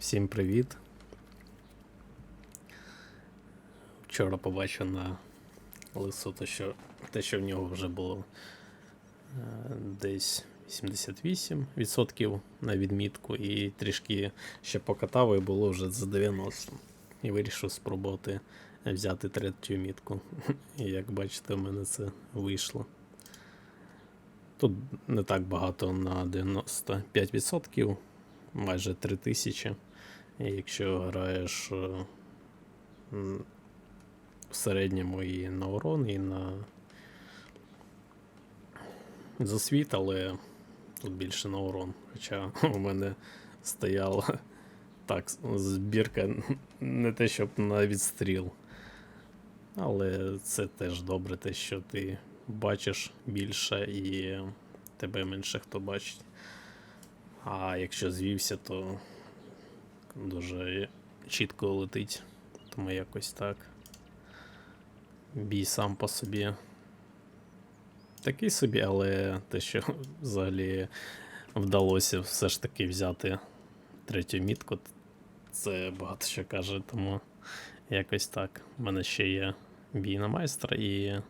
Всім привіт. Вчора побачив на лису те, що, те, що в нього вже було е, десь 88% на відмітку, і трішки ще покатав, і було вже за 90. І вирішив спробувати взяти третю мітку. І як бачите, в мене це вийшло. Тут не так багато на 95%, майже 3000. Якщо граєш е, в середньому і на урон, і на засвіт, але тут більше на урон. Хоча у мене стояла так, збірка не те, щоб на відстріл. Але це теж добре, те, що ти бачиш більше і тебе менше хто бачить. А якщо звівся, то дуже чітко летить. Тому якось так. Бій сам по собі. Такий собі, але те, що взагалі вдалося все ж таки взяти третю мітку, це багато що каже, тому якось так. У мене ще є бій на майстра і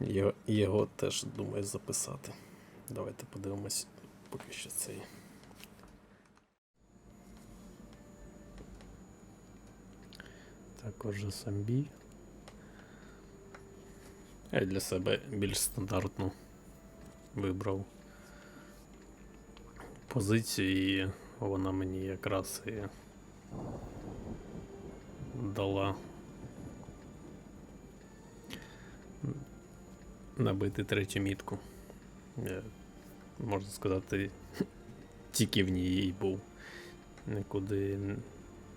його, його теж думаю записати. Давайте подивимось поки що цей. Також бій. Я для себе більш стандартну вибрав позицію, і вона мені якраз і дала набити третю мітку. Я, можна сказати, тільки в ній був. Нікуди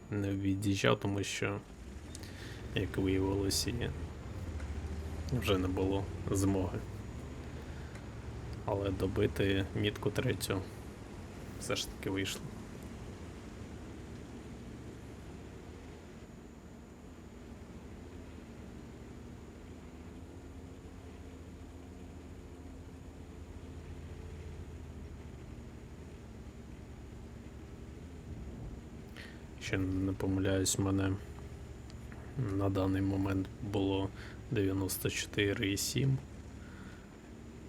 не від'їжджав, тому що, як виявилося, вже не було змоги. Але добити мітку третю все ж таки вийшло. Ще не помиляюсь, мене на даний момент було 94,7.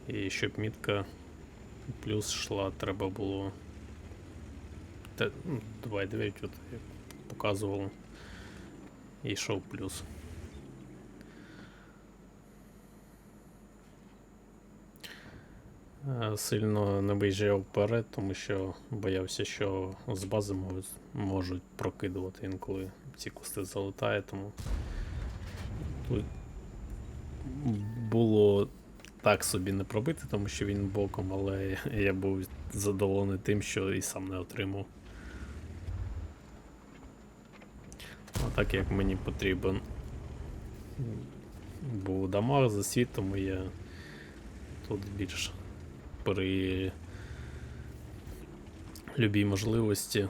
І щоб мітка плюс йшла, треба було. Те, ну, 2,9 от як показувало. І йшов плюс. Е, Сильно не виїжджав вперед, тому що боявся, що з бази можуть прокидувати інколи ці кусти залетає, тому тут було так собі не пробити, тому що він боком, але я був задоволений тим, що і сам не отримав. А так як мені потрібен був дамаг за світ, тому я тут більш при любій можливості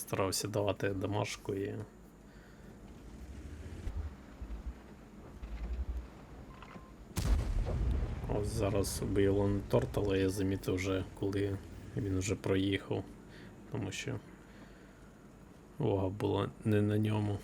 старався давати домашку і. Ось зараз його не торт, але я замітив вже, коли він вже проїхав, тому що увага була не на ньому.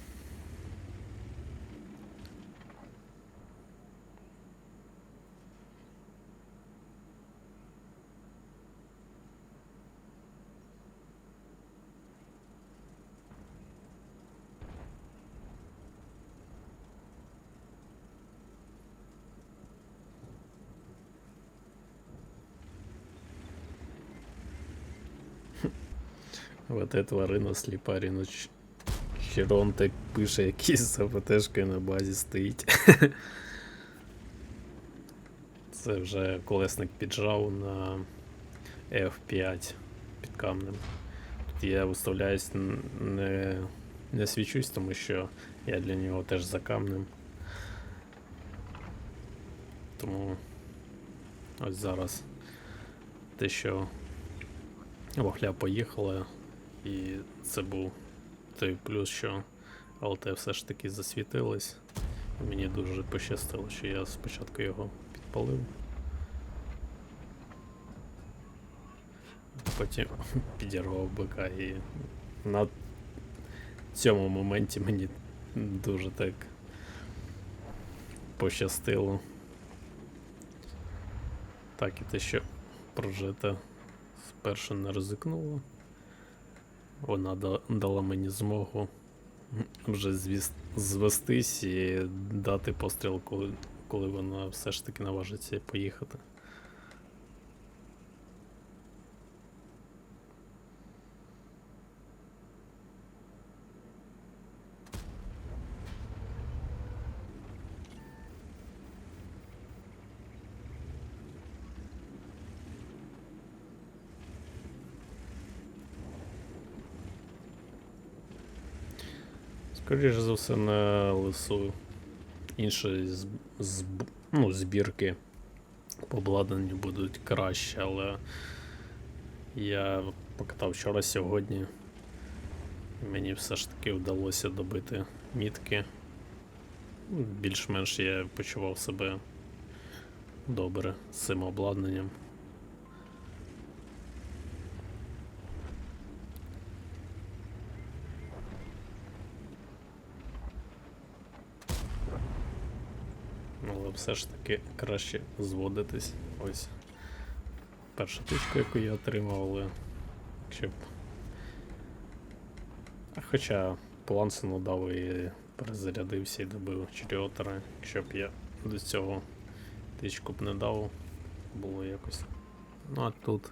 Вот тварина сліпа ріноч. Херон так пише якийсь з АПТшкою на базі стоїть. Це вже колесник піджав на F5 під камнем. Тут я виставляюсь не, не свічусь, тому що я для нього теж за камнем. Тому ось зараз те, що Вахля поїхала, і це був той плюс, що ЛТ все ж таки засвітилось. Мені дуже пощастило, що я спочатку його підпалив. потім підірвав бика і на цьому моменті мені дуже так пощастило. Так, і те, що прожита спершу не ризикнула. Вона да- дала мені змогу вже звіс- звестись і дати постріл, коли, коли вона все ж таки наважиться поїхати. Скоріше за все на лису інші з, з, ну, збірки по обладнанню будуть краще, але я покатав вчора сьогодні. Мені все ж таки вдалося добити мітки. Більш-менш я почував себе добре з цим обладнанням. Все ж таки краще зводитись. Ось. Перша тичка, яку я отримав, але якщо б. Хоча по Лансену дав і перезарядився і добив Чаріотера. Якщо б я до цього тичку б не дав, було якось. Ну а тут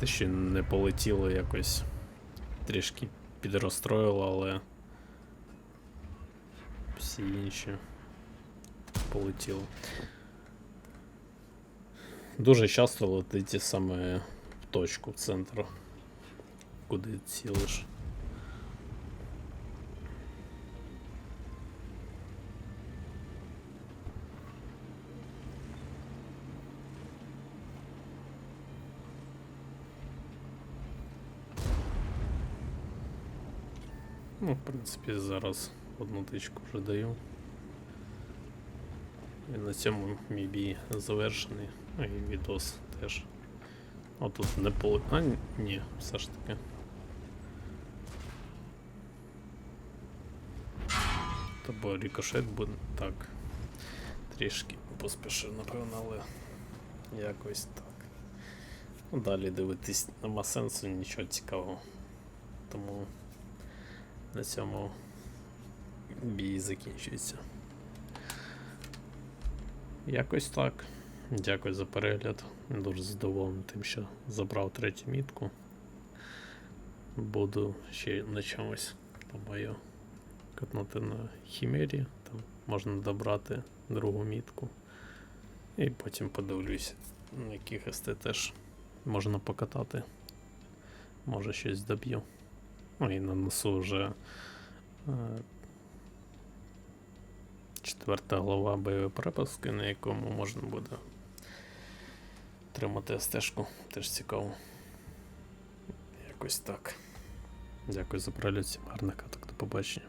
те, що не полетіло якось трішки підрозстроїло, але всі інші полетіло. Дуже часто летить саме в точку в центр, куди цілиш. Ну, в принципі, зараз одну тичку вже даю. І на цьому мій бій завершений. Ну і відос теж. О, тут не поле. А, ні- все ж таки. Тобто рікошет буде так. Трішки поспішив, напевно, але якось так. Ну, далі дивитись нема сенсу, нічого цікавого. Тому на цьому бій закінчується. Якось так. Дякую за перегляд. Дуже задоволений тим, що забрав третю мітку. Буду ще на чомусь думаю катнути на хімері. Там можна добрати другу мітку. І потім подивлюсь, на яких СТ теж можна покатати. Може щось доб'ю. Ну і на носу вже е, четверта глава бойової перепуски, на якому можна буде тримати стежку. Теж цікаво. Якось так. Дякую за перегляд, всім гарних каток, до побачення.